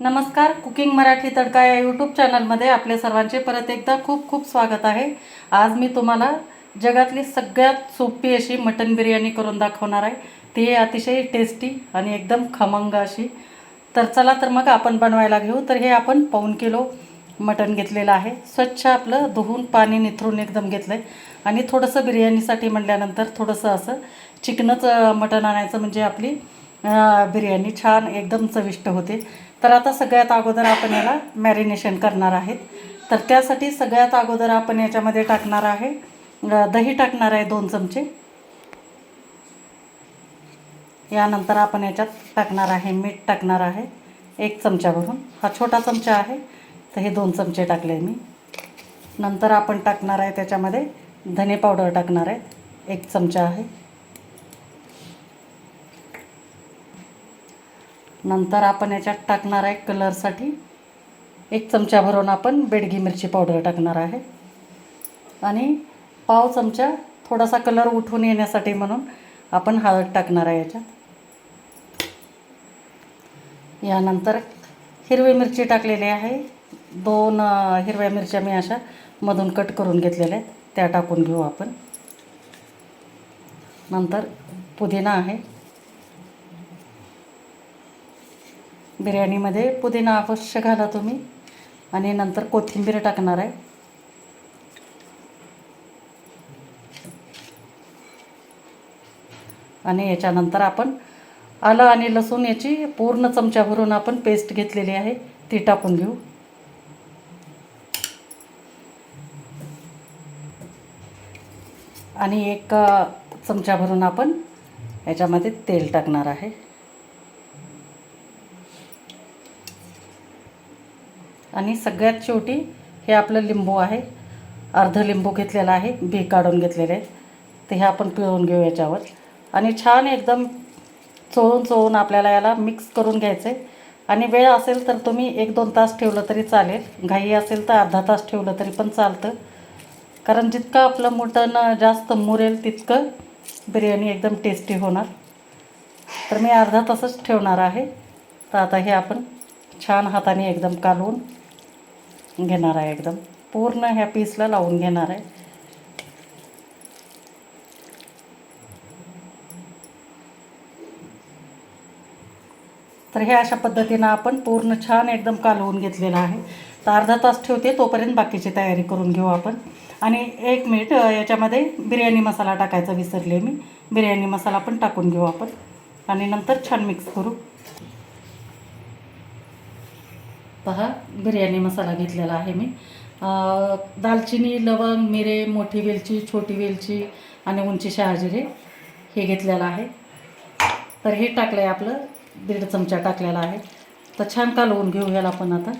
नमस्कार कुकिंग मराठी तडका या यूट्यूब चॅनलमध्ये आपल्या सर्वांचे परत एकदा खूप खूप स्वागत आहे. आज मी तुम्हाला जगातली सगळ्यात सोपी अशी मटन बिर्याणी करून दाखवणार आहे. ती अतिशय टेस्टी आणि एकदम खमंग अशी. तर चला तर मग आपण बनवायला घेऊ. तर हे आपण पाऊण किलो मटण घेतलेलं आहे. स्वच्छ आपलं धुवून पाणी निथरून एकदम घेतलं आहे आणि थोडंसं बिर्याणीसाठी म्हटल्यानंतर थोडंसं असं चिकनच मटण आणायचं म्हणजे आपली बिर्याणी छान एकदम चविष्ट होते. तर आता सगळ्यात अगोदर आपण याला मॅरिनेशन करणार आहेत. तर त्यासाठी सगळ्यात अगोदर आपण याच्यामध्ये टाकणार आहे दही टाकणार आहे दोन चमचे. यानंतर आपण याच्यात टाकणार आहे मीठ टाकणार आहे एक चमच्यावरून. हा छोटा चमचा आहे तर हे दोन चमचे टाकले मी. नंतर आपण टाकणार आहे त्याच्यामध्ये धने पावडर टाकणार आहे एक चमचा आहे. नंतर आपण याच्यात टाकणार आहे कलरसाठी. एक चमचा भरून आपण बेडगी मिरची पावडर टाकणार आहे. आणि पाव चमचा थोडासा कलर उठून येण्यासाठी म्हणून आपण हळद टाकणार आहे याच्यात. यानंतर हिरवी मिरची टाकलेली आहे. दोन हिरव्या मिरच्या मी अशा मधून कट करून घेतलेल्या आहेत. त्या टाकून घेऊ आपण. नंतर पुदिना आहे. बिर्याणीमध्ये पुदिना अवश्य घाला तुम्ही. आणि नंतर कोथिंबीर टाकणार आहे. आणि याच्यानंतर आपण आलं आणि लसूण याची पूर्ण चमचा भरून आपण पेस्ट घेतलेली आहे. ती टाकून घेऊ. आणि एक चमचा भरून आपण याच्यामध्ये तेल टाकणार आहे. आणि सगळ्यात शेवटी हे आपलं लिंबू आहे. अर्ध लिंबू घेतलेला आहे बी काढून घेतलेले आहे ते हे आपण पिळून घेऊ याच्यावर. आणि छान एकदम चोळून चोळून आपल्याला याला मिक्स करून घ्यायचं आहे आणि वेळ असेल तर तुम्ही एक दोन तास ठेवलं तरी चालेल. घाई असेल तर अर्धा तास ठेवलं तरी पण चालतं. कारण जितकं आपलं मटण जास्त मुरेल तितकं बिर्याणी एकदम टेस्टी होणार. तर मी अर्धा तासच ठेवणार आहे. तर आता हे आपण छान हाताने एकदम कालवून घेणार आहे एकदम. पूर्ण ह्या पीसला लावून घेणार आहे. तर हे अशा पद्धतीनं आपण पूर्ण छान एकदम कालवून घेतलेलं आहे. तर अर्धा तास ठेवते तोपर्यंत बाकीची तयारी करून घेऊ आपण. आणि एक मिनिट याच्यामध्ये बिर्याणी मसाला टाकायचा विसरले मी. बिर्याणी मसाला पण टाकून घेऊ आपण. आणि नंतर छान मिक्स करू. पहा बिर्याणी मसाला घेतलेला आहे मी. दालचिनी लवंग मिरे मोठी वेलची छोटी वेलची आणि उंची शहाजिरे हे घेतलेलं आहे. तर हे टाकलं आहे आपलं दीड चमचा टाकलेला आहे. तर छान कालवून घेऊ ह्याला आपण आता.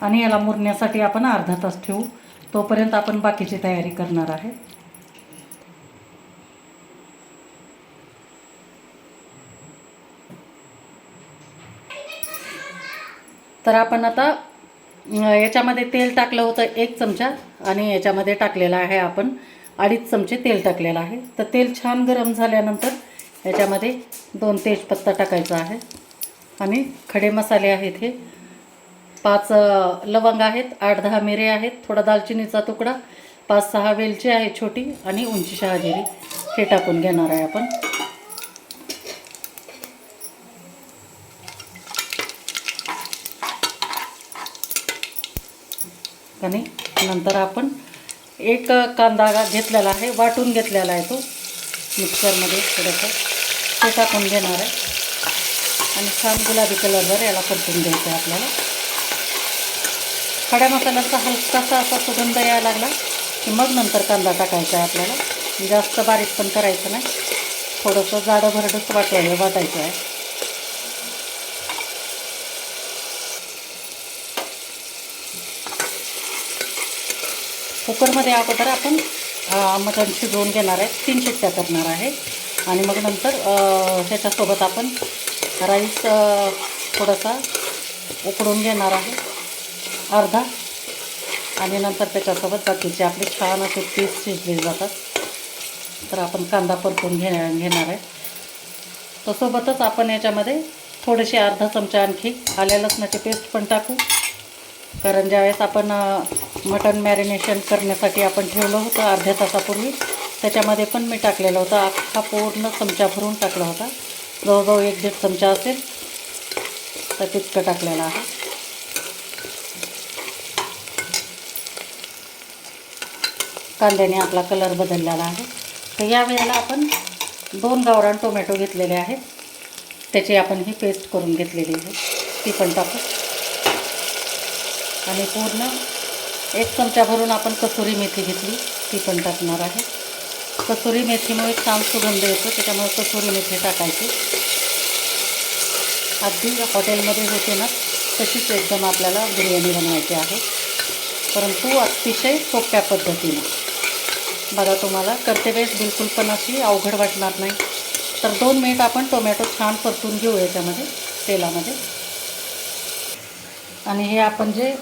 आणि याला मुरण्यासाठी आपण अर्धा तास ठेवू. तोपर्यंत आपण बाकीची तयारी करणार आहे. तर आपण आता याच्यामध्ये तेल टाकलं होतं एक चमचा आणि याच्यामध्ये टाकलेला आहे आपण अडीच चमचे तेल टाकलेलं आहे. तर तेल छान गरम झाल्यानंतर याच्यामध्ये दोन तेजपत्ता टाकायचा आहे. आणि खडे मसाले आहेत हे. पाच लवंग आहेत आठ दहा मिरे आहेत थोडा दालचिनीचा तुकडा पाच सहा वेलची आहे छोटी आणि उंची शहाजिरी. हे टाकून घेणार आहे आपण. आणि नंतर आपण एक कांदा घेतलेला आहे वाटून घेतलेला आहे तो. मिक्सरमध्ये थोडंसं. ते टाकून घेणार आहे. आणि छान गुलाबी कलरवर याला परतून घ्यायचं आहे आपल्याला. खड्या मसाल्याचा हलकासा असा सुगंध यायला लागला की मग नंतर कांदा टाकायचा आहे आपल्याला. जास्त बारीक पण करायचं नाही. थोडंसं जाडं भरडंच वाटवायला वाटायचं आहे. कुकरमध्ये अगोदर आपण अ, मटण शिजवून घेणार आहे. तीन शिट्ट्या करणार आहे. आणि मग नंतर ह्याच्यासोबत आपण राईस थोडासा उकडून घेणार आहे. अर्धा. आणि नंतर त्याच्यासोबत बाकीचे आपले छान असे पीस शिजले जातात. तर आपण कांदा परतून घे घेणार आहे. तसोबतच आपण याच्यामध्ये थोडेसे अर्धा चमचा आणखी आल्या लसणाची पेस्ट पण टाकू. कारण ज्यावेळेस आपण मटण मॅरिनेशन करण्यासाठी आपण ठेवलं होतं अर्ध्या तासापूर्वी त्याच्यामध्ये पण मी टाकलेलं होतं. अख्खा पूर्ण चमचा भरून टाकला होता. जवळजवळ एक दीड चमचा असेल तर तितकं टाकलेलं आहे. कांद्याने आपला कलर बदललेला आहे. तर या वेळेला आपण दोन गावरान टोमॅटो घेतलेले आहेत. त्याची आपण ही पेस्ट करून घेतलेली आहे. ती पण टाकू. आणि पूर्ण एक चमचा भरून आपण कसुरी मेथी घेतली ती पण टाकणार आहे. कसुरी मेथीमुळे छान सुगंध येतो त्याच्यामुळे कसुरी मेथी टाकायची. अगदी हॉटेलमध्ये होते ना तशीच एकदम आपल्याला बिर्याणी बनवायची आहे. परंतु अतिशय सोप्या पद्धतीने. बघा तुम्हाला करते वेळेस बिलकुल पण अशी अवघड वाटणार नाही. तर दोन मिनिट आपण टोमॅटो छान परतून घेऊ याच्यामध्ये तेलामध्ये. आणि हे आपण जे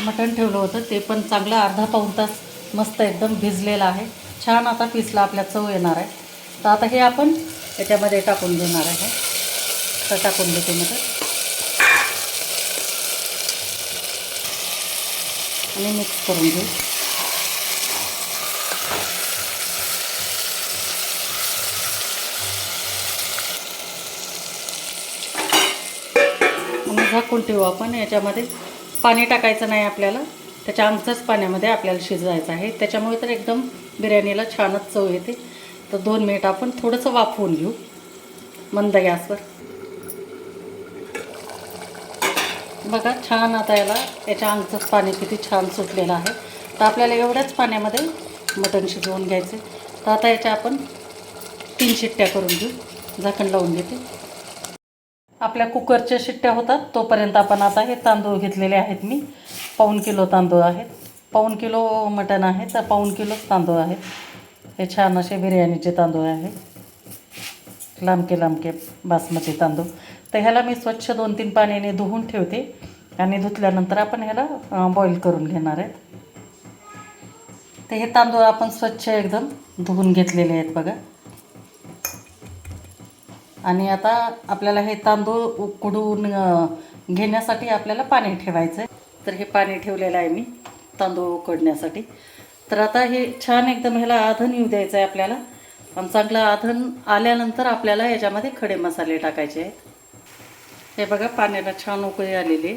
मटण ठेवलं होतं ते पण चांगलं अर्धा पाऊण तास मस्त एकदम भिजलेलं आहे. छान आता पिसला आपल्या चव येणार आहे. तर आता हे आपण याच्यामध्ये टाकून देणार आहे. तर टाकून देते मग आणि मिक्स करून घेऊ. झाकून ठेवू आपण. याच्यामध्ये पाणी टाकायचं नाही आपल्याला. त्याच्या आमचंच पाण्यामध्ये आपल्याला शिजवायचं आहे. त्याच्यामुळे तर एकदम बिर्याणीला छानच चव येते. तर दोन मिनिट आपण थोडंसं वाफवून घेऊ. मंद गॅसवर. बघा छान आता याला याच्या अंगचंच पाणी किती छान सुटलेलं आहे. तर आपल्याला एवढ्याच पाण्यामध्ये मटण शिजवून घ्यायचे तर आता याच्या आपण तीन शिट्ट्या करून घेऊ. झाकण लावून घेते. आपल्या कुकरच्या शिट्ट्या होतात तोपर्यंत आपण आता हे तांदूळ घेतलेले आहेत मी. पाऊण किलो तांदूळ आहेत. पाऊण किलो मटण आहे तर पाऊण किलोच तांदूळ आहेत. हे छान असे बिर्याणीचे तांदूळ आहे. लांबके लांबके बासमती तांदूळ. तर ह्याला मी स्वच्छ दोन तीन पाण्याने धुवून ठेवते आणि धुतल्यानंतर आपण ह्याला बॉईल करून घेणार आहेत. तर हे तांदूळ आपण स्वच्छ एकदम धुवून घेतलेले आहेत बघा. आणि आता आपल्याला हे तांदूळ उकडून घेण्यासाठी आपल्याला पाणी ठेवायचं आहे तर हे पाणी ठेवलेलं आहे मी तांदूळ उकडण्यासाठी. तर आता हे छान एकदम ह्याला आधण येऊ द्यायचं आहे आपल्याला. आणि चांगलं आधण आल्यानंतर आपल्याला याच्यामध्ये खडे मसाले टाकायचे आहेत. हे बघा पाण्याला छान उकळी आलेली आहे.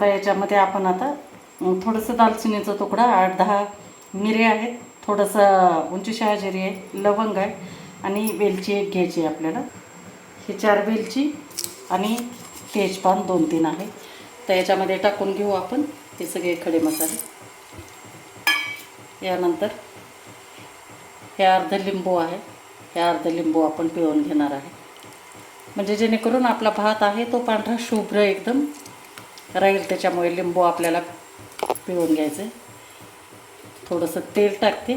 आता याच्यामध्ये आपण आता थोडंसं दालचिनीचा तुकडा आठ दहा मिरे आहेत थोडंसं उंची शहाजिरी आहे लवंग आहे आणि वेलची एक घ्यायची आहे आपल्याला. ही चार वेलची आणि तेजपान दोन तीन आहे. तर याच्यामध्ये टाकून घेऊ आपण हे सगळे खडे मसाले. यानंतर हे अर्ध लिंबू आहे. हे अर्ध लिंबू आपण पिळून घेणार आहे. म्हणजे जेणेकरून आपला भात आहे तो पांढरा शुभ्र एकदम राहील त्याच्यामुळे लिंबू आपल्याला पिळून घ्यायचं थोडंसं तेल टाकते.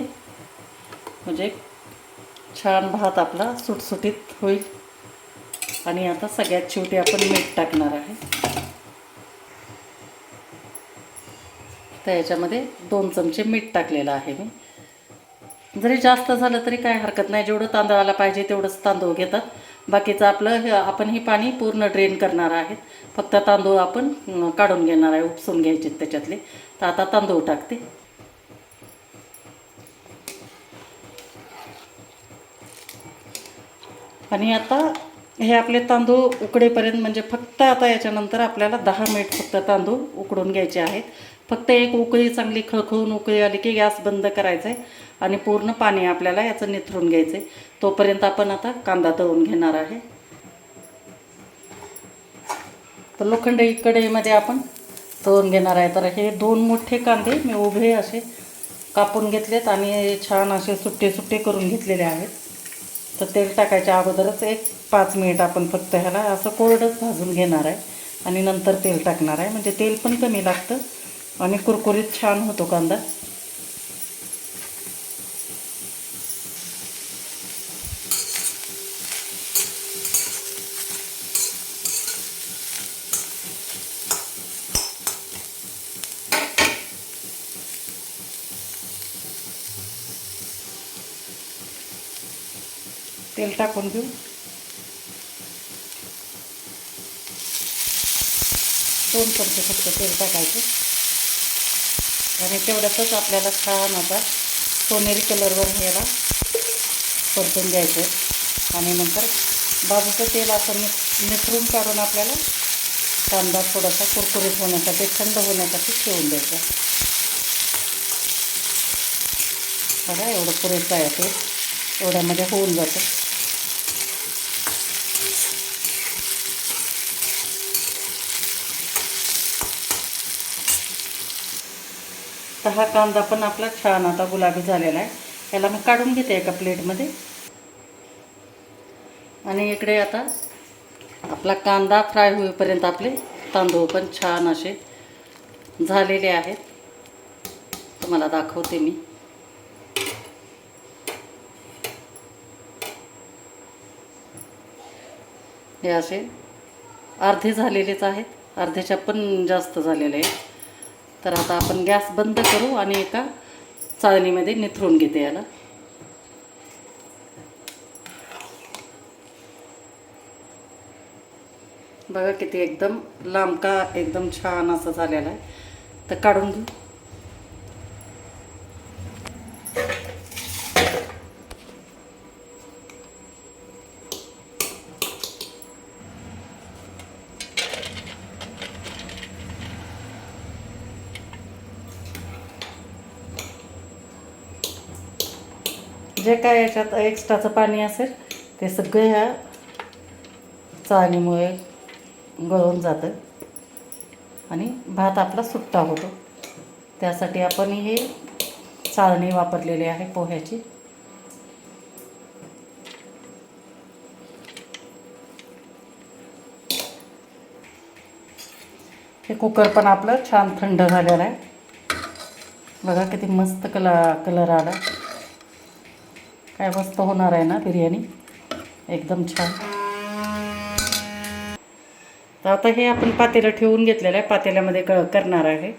म्हणजे छान भात आपला सुटसुटीत होईल. आणि आता सगळ्यात शेवटी आपण मीठ टाकणार आहे. तर याच्यामध्ये दोन चमचे मीठ टाकलेलं आहे मी. जरी जास्त झालं तरी काय हरकत नाही. जेवढं तांदळाला पाहिजे तेवढंच तांदूळ घेतात. बाकीचं आपलं हे आपण हे पाणी पूर्ण ड्रेन करणार आहे फक्त तांदूळ आपण काढून घेणार आहे उपसून घ्यायचे त्याच्यातले. तर आता तांदूळ टाकते. आणि आता हे आपले तांदूळ उकडेपर्यंत म्हणजे फक्त आता याच्यानंतर आपल्याला दहा मिनिट फक्त तांदूळ उकडून घ्यायचे आहेत. फक्त एक उकळी चांगली खळखळून उकळी आली की गॅस बंद करायचा आहे. आणि पूर्ण पाणी आपल्याला याचं निथरून घ्यायचं आहे तोपर्यंत आपण आता कांदा तळून घेणार आहे. तर लोखंडई कढईमध्ये आपण तळून घेणार आहे. तर हे दोन मोठे कांदे मी उभे असे कापून घेतलेत आणि छान असे सुट्टे सुट्टे करून घेतलेले आहेत. तर तेल टाकायच्या अगोदरच एक पाच मिनिट आपण फक्त ह्याला असं कोरडंच भाजून घेणार आहे आणि नंतर तेल टाकणार आहे. म्हणजे तेल पण कमी लागतं आणि कुरकुरीत छान होतो कांदा. तेल टाकून घेऊ दोन चमचे फक्त तेल टाकायचे. आणि तेवढ्यातच आपल्याला छान आता सोनेरी कलरवर ह्याला परतून द्यायचं आहे आणि नंतर बाजूचं तेल असं नि काढून आपल्याला कांदा थोडासा कुरकुरीत होण्यासाठी थंड होण्यासाठी ठेवून द्यायचा. बघा एवढं पुरेसं आहे ते. एवढ्यामध्ये होऊन जातं. तर हा कांदा पण आपला छान आता गुलाबी झालेला आहे. याला मी काढून घेते एका प्लेटमध्ये. आणि इकडे आता आपला कांदा फ्राय होईपर्यंत आपले तांदूळ पण छान असे झालेले आहेत. तुम्हाला दाखवते मी. हे असे अर्धे झालेलेच आहेत. अर्ध्याच्या पण जास्त झालेले आहेत. तर आता आपण गॅस बंद करू आणि एका चाळणीमध्ये निथरून घेते याला. बघा किती एकदम लांबका एकदम छान असं झालेला आहे. तर काढून घेऊ. जे काय याच्यात एक्स्ट्राचं पाणी असेल ते सगळं ह्या चाळणीमुळे गळून जातं. आणि भात आपला सुट्टा होतो. त्यासाठी आपण हे चाळणी वापरलेली आहे पोह्याची. हे कुकर पण आपलं छान थंड झालेलं आहे. बघा किती मस्त कला कलर आला. काय मस्त होणार आहे ना बिर्याणी? एकदम छान. तर आता हे आपण पातेलं ठेवून घेतलेलं आहे. पातेल्यामध्ये क करणार आहे.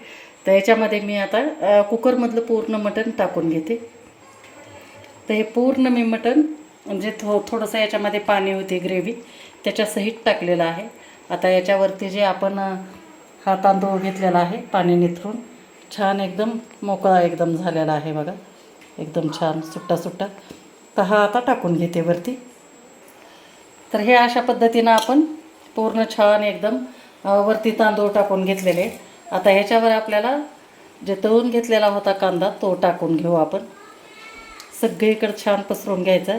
तर याच्यामध्ये मी आता कुकरमधलं पूर्ण मटण टाकून घेते. तर हे पूर्ण मी मटण म्हणजे थो थोडंसं याच्यामध्ये पाणी होते ग्रेव्ही त्याच्यासहित टाकलेलं आहे. आता याच्यावरती जे आपण हा तांदूळ घेतलेला आहे पाणी निथरून छान एकदम मोकळा एकदम झालेला आहे बघा. एकदम छान सुट्टा सुट्टा तर हा आता टाकून घेते वरती. तर हे अशा पद्धतीनं आपण पूर्ण छान एकदम वरती तांदूळ टाकून घेतलेले आता ह्याच्यावर आपल्याला जे तळून घेतलेला होता कांदा तो टाकून घेऊ आपण. सगळीकडे छान पसरून घ्यायचं.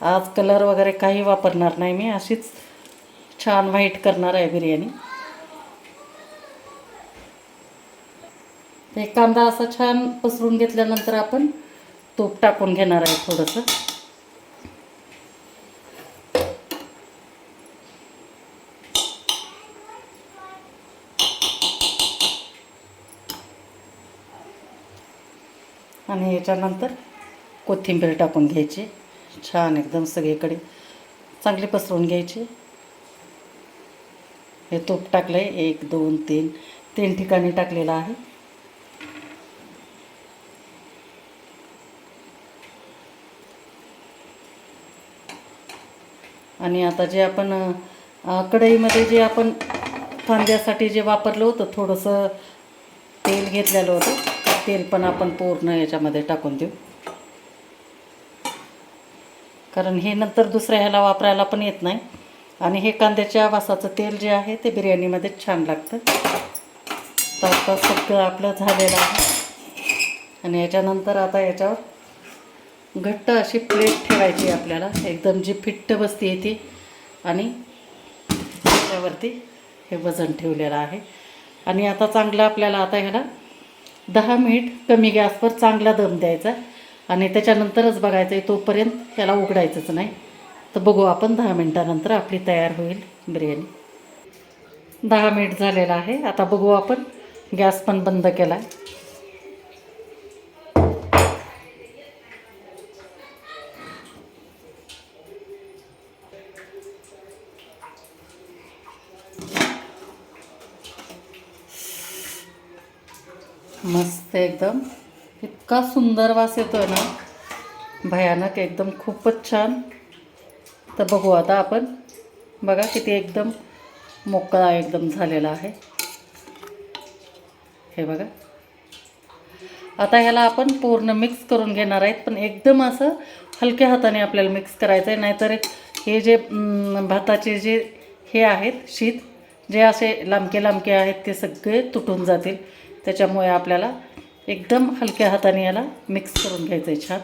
आज कलर वगैरे काही वापरणार नाही मी अशीच छान व्हाईट करणार आहे बिर्याणी. ते कांदा असा छान पसरून घेतल्यानंतर आपण तूप टाकून घेणार आहे थोडंसं. आणि याच्यानंतर कोथिंबीर टाकून घ्यायची. छान एकदम सगळीकडे चांगली पसरवून घ्यायची. हे तूप टाकलं आहे एक दोन तीन तीन ठिकाणी टाकलेलं आहे. आणि आता जे आपण कढईमध्ये जे आपण कांद्यासाठी जे वापरलं होतं थोडंसं तेल घेतलेलं होतं तेल पण आपण पूर्ण याच्यामध्ये टाकून देऊ. कारण हे नंतर दुसऱ्या ह्याला वापरायला पण येत नाही. आणि हे कांद्याच्या वासाचं तेल जे आहे ते बिर्याणीमध्ये छान लागतं. तर आता सगळं आपलं झालेलं आहे. आणि याच्यानंतर आता याच्यावर घट्ट अशी प्लेट ठेवायची आपल्याला. एकदम जी फिट्ट बसती ती. आणि त्याच्यावरती हे वजन ठेवलेलं आहे. आणि आता चांगलं आपल्याला आता ह्याला दहा मिनिट कमी गॅसवर चांगला दम द्यायचा आणि त्याच्यानंतरच बघायचं आहे तोपर्यंत त्याला उघडायचंच नाही. तर बघू आपण दहा मिनटानंतर आपली तयार होईल बिर्याणी. दहा मिनिट झालेलं आहे. आता बघू आपण गॅस पण बंद केला आहे मस्त एकदम. इतका सुंदर वास येतो आहे ना. भयानक एकदम खूपच छान. तर बघू आता आपण. बघा किती एकदम मोकळा एकदम झालेला आहे. हे बघा. आता ह्याला आपण पूर्ण मिक्स करून घेणार आहेत. पण एकदम असं हलक्या हाताने आपल्याला मिक्स करायचं आहे नाहीतर हे जे भाताचे जे हे आहेत शीत जे असे लांबके लांबके आहेत ते सगळे तुटून जातील. त्याच्यामुळे आपल्याला एकदम हलक्या हाताने याला मिक्स करून घ्यायचं आहे छान.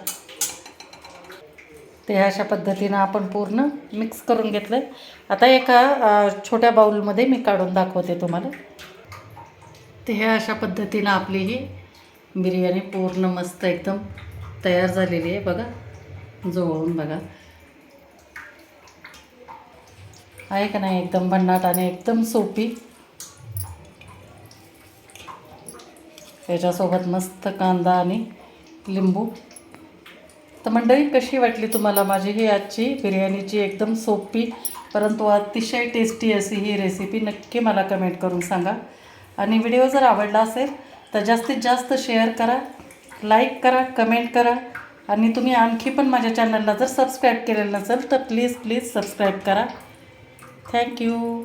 ते ह्या अशा पद्धतीनं आपण पूर्ण मिक्स करून घेतलं आहे आता एका छोट्या बाऊलमध्ये मी काढून दाखवते तुम्हाला. ते ह्या अशा पद्धतीनं आपली ही बिर्याणी पूर्ण मस्त एकदम तयार झालेली आहे बघा. जवळून बघा. आहे का नाही? एकदम भन्नाट आणि एकदम सोपी. त्याच्यासोबत मस्त कांदा आणि लिंबू. तर मंडळी कशी वाटली तुम्हाला माझी ही आजची बिर्याणीची एकदम सोपी परंतु अतिशय टेस्टी अशी ही रेसिपी नक्की मला कमेंट करून सांगा. आणि व्हिडिओ जर आवडला असेल तर जास्तीत जास्त शेअर करा लाईक करा कमेंट करा. आणि तुम्ही आणखी पण माझ्या चॅनलला जर सबस्क्राईब केलेलं नसेल तर प्लीज प्लीज सबस्क्राईब करा. Thank you